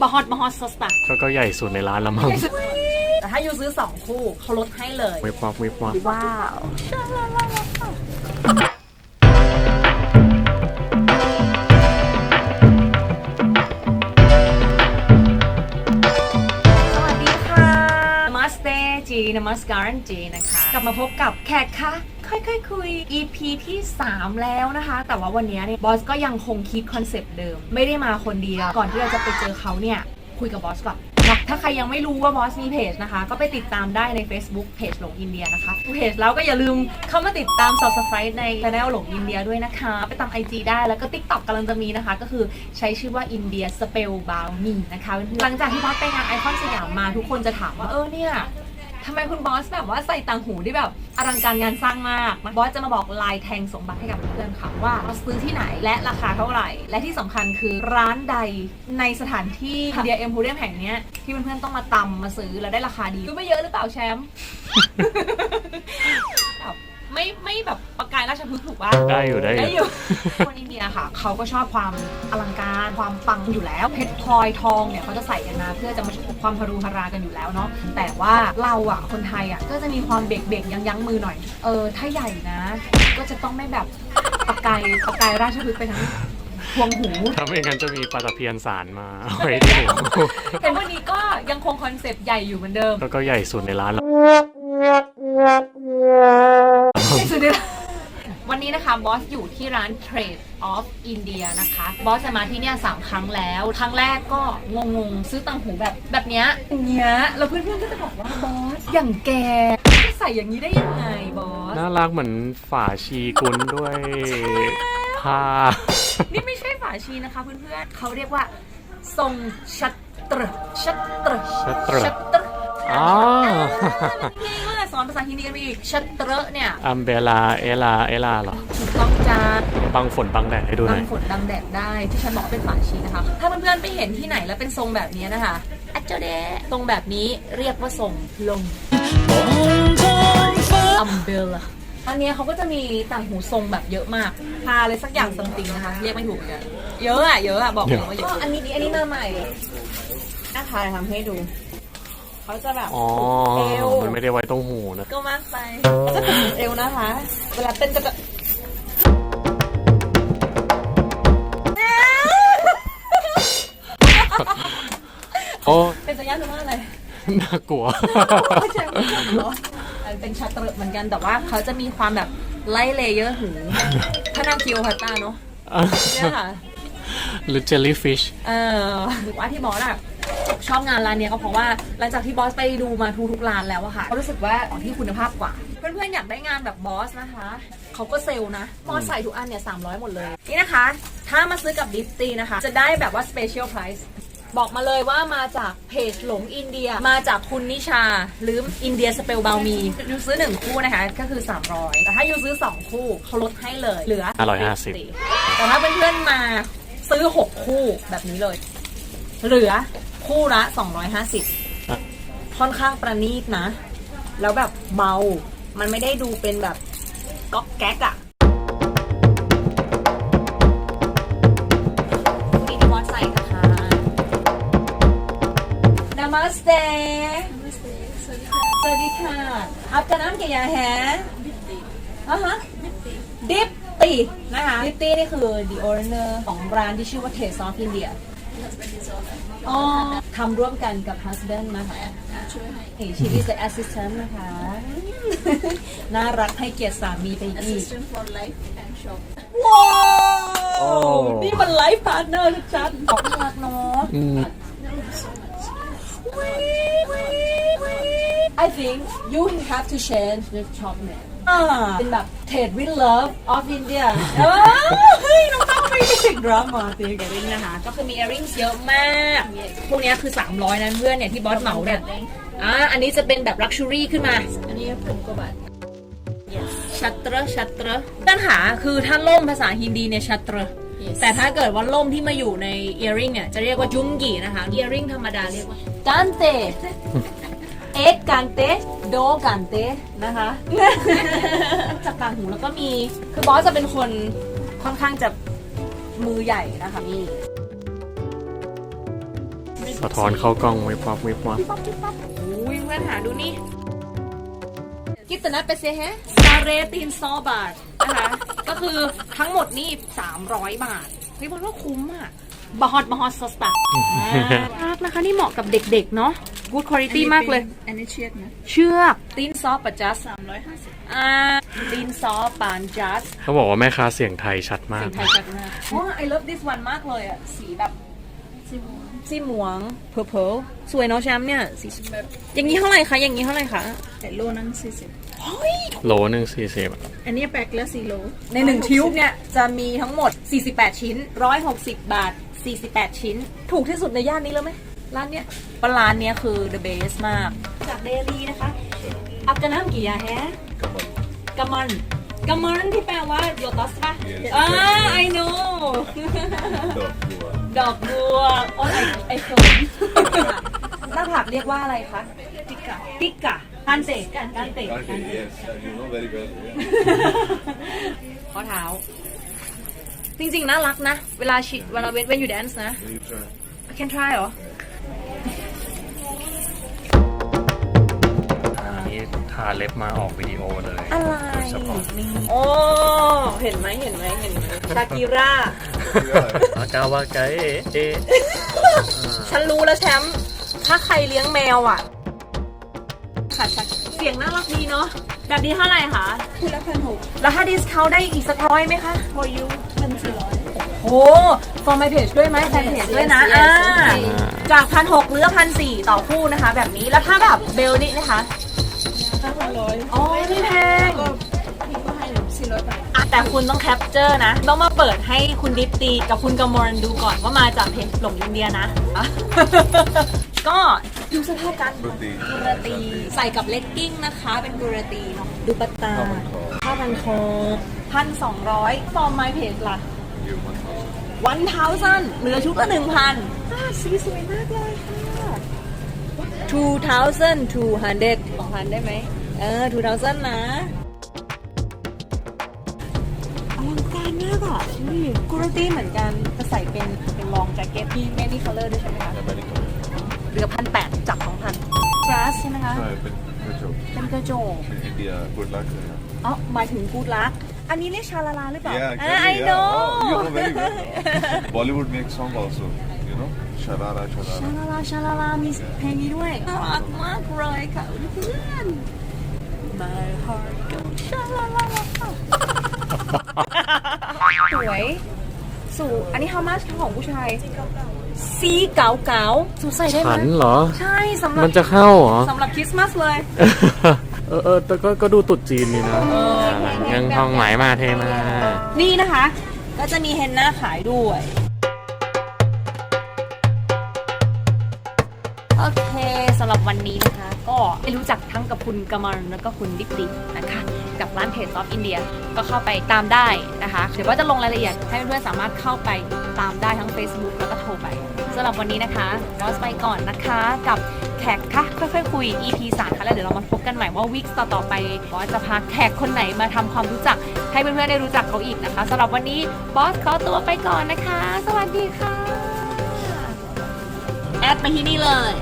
บฮอตบฮอตสตาร์ก็ก็ใหญ่สุดในร้านละมั้งแต่ถ้ายูซื้อ 2 คู่เขาลดให้เลย วิบวับวิบวับว้าว สวัสดีค่ะมาสเตจีนมัสการนจีนะคะ กลับมาพบกับแขกค่ะค่อยๆคุย EP ที่ 3 แล้วนะคะ แต่ว่าวันนี้เนี่ยบอสก็ยังคงคิดคอนเซปต์เดิม ไม่ได้มาคนเดียว ก่อนที่เราจะไปเจอเขาเนี่ยคุยกับบอสก่อนถ้าใครยังไม่รู้ว่าบอสมีเพจนะคะ ก็ไปติดตามได้ใน Facebook เพจหลงอินเดียนะคะเพจแล้วก็อย่าลืมเข้ามาติดตาม Subscribe ใน channel หลงอินเดียด้วยนะคะ ไปตาม IG ได้แล้วก็ TikTok กำลังจะมีนะคะ ก็คือใช้ชื่อว่า India Spell b o u Me นะคะ หลังจากที่บอสไปงานไอคอนสยามมาทุกคนจะถามว่าเออเนี่ย ทำไมคุณบอสแบบว่าใส่ต่างหูที่แบบอลังการงานสร้างมากบอสจะมาบอกลายแทงสมบัติให้กับเพื่อนๆค่ะว่าซื้อที่ไหนและราคาเท่าไหร่ และที่สำคัญคือร้านใดในสถานที่เดียเอ็มพูเรียมแห่งเนี้ยที่เพื่อนๆต้องมาตำมาซื้อแล้วได้ราคาดีคือไม่เยอะหรือเปล่าแชมป์แบบไม่ไม่แบบประกายราชพฤกษ์ถูกปะได้อยู่ได้อได้ยู่อยู่ คนอินเดียค่ะ เขาก็ชอบความอลังการความปังอยู่แล้วเพชรพลอยทองเนี่ยเขาจะใส่กันมาเพื่อจะมาโชว์ความพรุงพรากันอยู่แล้วเนาะแต่ว่าเราอะคนไทยอะก็จะมีความเบรกเบรกยั้งยั้งมือหน่อย เออถ้าใหญ่นะ ก็จะต้องไม่แบบประกายประกายราชพฤกษ์ไปทั้งพวงหู ถ้าไม่งั้นจะมีปลาตะเพียนสารมาเอาไว้ที่หูแต่วันนี้ก็ยังคงคอนเซปต์ใหญ่อยู่เหมือนเดิมก็ก็ใหญ่สุดในร้านละสุดยอด วันนี้นะคะบอสอยู่ที่ร้าน Trade of India นะคะบอสจะมาที่เนี่ยสามครั้งแล้ว ครั้งแรกก็งงๆ ซื้อตังหูแบบแบบเนี้ยอย่างเงี้ยแล้วเพื่อนๆก็จะบอกว่าบอสอย่างแกจะใส่อย่างนี้ได้ยังไงบอสน่ารักเหมือนฝาชีกุลด้วยผ้านี่ไม่ใช่ฝาชีนะคะเพื่อนๆเขาเรียกว่าทรงชัตเตรชัตเตรชัตเตรชัตเตรอ๋อนี่ก็จะ สอนภาษาฮินดีกันไปอีกชัตเตรเนี่ยอัมเบลาเอลาเอลาเหรอถูกต้องจ้าบังฝนบังแดดให้ดูหบัน่งอยฝนบังแดดได้ที่ฉันบอกว่าเป็นฝาชีนะคะ ถ้าเพื่อนๆไปเห็นที่ไหนแล้วเป็นทรงแบบนี้นะคะอัจเจเดะทรงแบบนี้เรียกว่าทรงลง อัมเบลอันเนี้ยเขาก็จะมีต่างหูทรงแบบเยอะมาก พาอะไรสักอย่างซัมติงนะคะ เรียกไม่ถูกเหมือนกันเยอะอะเยอะอะบอกเลยว่าเยอะอันนี้อันนี้มาใหม่นะคะทำให้ดู เขาจะแบบอ๋อเอวมันไม่ได้ไว้ตรงหูนะ ก็มากไปจะถึงเอวนะคะ เวลาเต้นก็จะโอ้เป็นสัญญาณหรือว่าอะไร น่ากลัว ไม่ใช่ไม่ใช่เหรออันเป็นชัตเตอร์เหมือนกันแต่ว่าเขาจะมีความแบบไล่เลเยอร์หูถ้านาคิโอพัตตาเนาะเนี่ยค่ะ หรือเจลลี่ฟิช เออหรือว่าที่บอสอะ ชอบงานร้านเนี้ยก็เพราะว่าหลังจากที่บอสไปดูมาทุกๆร้านแล้วอะค่ะเขารู้สึกว่าของที่คุณภาพกว่า เพื่อนๆอยากได้งานแบบบอสนะคะ เขาก็เซลล์นะบอสใส่ทุกอันเนี่ย300หมดเลย นี่นะคะ ถ้ามาซื้อกับดิสตีนะคะ จะได้แบบว่า special price บอกมาเลยว่ามาจากเพจหลงอินเดีย มาจากคุณนิชา หรืออินเดียสเปลบามียูซื้อ 1 คู่นะคะ ก็คือ 300 แต่ถ้ายูซื้อ 2 คู่เขาลดให้เลยเหลือ550แต่ถ้าเพื่อนๆมาซื้อ 6 คู่แบบนี้เลย เหลือคู่ละ อะ 250 ค่อนข้างประณีตนะ แล้วแบบเบา มันไม่ได้ดูเป็นแบบก๊อกแก๊กอะพี่นิวัฒน์ใส่นะะนามาสเตสวัสดีค่ะ อัพกระน้ำกี่ยร์แฮะอะฮะ ดิปตีนะคะดิปตีนี่คือดีโอเนอร์ของแบรนด์ที่ชื่อว่าเทสซอฟอินเดีย ทำร่วมกันกับ husband นะคะนี่ she is the assistant นะคะ น่ารักให้เกียรติสามีไปอีก Assistant for life and shop. ว้าโอ้วนี่มันไลฟ์พาร์ทเนอร์ชัดๆขอบคุณมากเนาะ อืม I think you have to change the shop name อ่า เป็นแบบ Ted with Love of India เฮ้ยน้องต้องไม่ติดดราม่าตีกันเลยนะคะ ก็คือมี earrings เยอะมาก พวกเนี้ยคือ 300นั้นเพื่อนเนี่ยที่บอสเหมาเนี่ยอ่าอันนี้จะเป็นแบบ luxury ขึ้นมา อันนี้ผมก็บัตรชัตเตอร์ชัตเตอร์ปัญหาคือถ้าล่มภาษาฮินดีเนี่ยชัตเตอร์ Yes แต่ถ้าเกิดว่าล่มที่มาอยู่ใน earring เนี่ยจะเรียกว่าจุงกีนะคะ earring ธรรมดาเรียกว่ากันเต เอ็กกันเตโดกันเตนะคะ จากต่างหูแล้วก็มี คือบอสจะเป็นคนค่อนข้างจะมือใหญ่นะคะนี่สะท้อนเข้ากล้องวิบวับวิบวับอุ้ยเพื่อนหาดูนี่กิตนะเปเซเฮซาเรตินซอบาทนะคะ ก็คือทั้งหมดนี่ 300 บาทเฮ้ยมันว่าคุ้มอะบาฮอตบาฮอตสตาร์รักนะคะ นี่เหมาะกับเด็กๆเนาะ good quality มากเลย อันนี้เชือกนะ เชือก ตีนซอปัจจัสสามร้อยห้าสิบอ่าตีนซอปานจัสเขาบอกว่าแม่ค้าเสียงไทยชัดมาก สีไทยชัดมากว้า I love this one มากเลยอะ สีแบบสิบสีหมวง purple สวยเนาะแชมป์เนี่ยสีแบบอย่างนี้เท่าไหร่คะ อย่างนี้เท่าไหร่คะแต่โลนั่งสี่สิบเฮ้ย โลหนึ่งสี่สิบอันนี้แปลกละสี่โล ในหนึ่งทิวบ์เนี่ยจะมีทั้งหมด 48 ชิ้น 160 บาท 48 ชิ้น ถูกที่สุดในย่านนี้แล้วไหม ร้านเนี้ยปร้านเนี้ยคือ the best มาก จากเดลีนะคะอับจะน้ำกี่ยาแฮะกัมมันกัมมันที่แปลว่าโยตัสป่ะอ่า I know ดอกบัวโอ้ยไอไอเขินหน้าผักเรียกว่าอะไรคะติกะติกกะกันเตะกันกันเตะกันเตะ Yes, you know very well. ข้อเท้า จริงๆ น่ารักนะ เวลาชิเวลาเวทเวนอยู่แดนซ์นะ You try. I can try เหรออัาเล็บมาออกวิดีโอเลยอะไรโดยเฉพาะนี่โอ้เห็นไหมเห็นไหมเห็นไหมชากิร่าอากาวาไกเอะเอะฉันรู้แล้วแชมป์ถ้าใครเลี้ยงแมวอะค่ะชักเสียงน่ารักดีเนาะแบบนี้เท่าไหร่คะคู่ละพันหกแล้วถ้าดิสเขาได้อีกสักร้อยไหมคะ for you พันสี่ร้อยโอ้ for my page ด้วยไหมแฟนเพจด้วยนะ yes, อ่า yes. จากพันหกเหลือพันสี่ต่อคู่นะคะ แบบนี้แล้วถ้าแบบเบลนี่นะคะห้าพันร้ อยอ๋อไม่แพงก็พี่ก็ให้สี่ร้อยบาทอะแต่คุณต้องแคปเจอร์นะ ต้องมาเปิดให้คุณดิปตีกับคุณกมลดูก่อนว่ามาจากเพจหลงอินเดียนะอะก็ดูเสื้อผ้ากัน Kurti. กุรตีใส่กับเลกกิ้งนะคะ เป็นกุรตีเนาะดูปัตตาผ้าพันคอพันสองร้อยฟอร์มไมเพจล่ะ Give one thousand. วันเท้าสั้นเหลือชุดละหนึ่งพันสีสวยมากเลยค่ะ two thousand two hundred สองพันได้ไหม เออ two thousand นะอลังการมากอะนี่กุรตี้เหมือนกันจะใส่เป็นเป็นลองแจ็คเก็ตที่แมนี่คัลเลอร์ด้วยใช่ไหมคะ American. เหลือพันแปดจากสองพันกราสใช่ไหมคะ Try a bit. Good job. เป็นกระจก In India, good luck. Yeah, อ๋อหมายถึงกูดลักอันนี้เรียกชาลาลาหรือเปล่า yeah อ่า actually, I yeah. know Oh, you know very well. Bollywood makes song also. You know, Sharara, ชา Sharara. ลาลาชาลาลามีเพลงนี้ด้วยน่ารักมากเลยค่ะเพื่อน My heart goes ชาลาลาลาสวยสูอันนี้ how much ของผู้ชายสีเก๋าเก๋าสูใส่ได้ไหมฉันเหรอ ใช่สำหรับมันจะเข้าเหรอสำหรับคริสต์มาสเลยเออเออแต่ก็ก็ดูตุดจีนนี่นะยังทองไหมมาเทมา นี่นะคะ ก็จะมีเฮนน่าขายด้วย โอเคสำหรับวันนี้นะคะ ก็ได้รู้จักทั้งกับคุณกมลแล้วก็คุณดิบดินะคะ กับร้านเพจซอฟอินเดียก็เข้าไปตามได้นะคะเดี๋ยวว่าจะลงรายละเอียดให้เพื่อนๆสามารถเข้าไปตามได้ทั้ง Facebook แล้วก็โทรไปสำหรับวันนี้นะคะบอสไปก่อนนะคะกับแขกค่ะค่อยๆคุย EP 3ค่ะแล้วเดี๋ยวเรามาพบกันใหม่ว่าวิกต่อๆไปบอสจะพาแขกคนไหนมาทำความรู้จักให้เพื่อนๆได้รู้จักเขาอีกนะคะสำหรับวันนี้บอสขอตัวไปก่อนนะคะ สวัสดีค่ะ แอดมาที่นี่เลย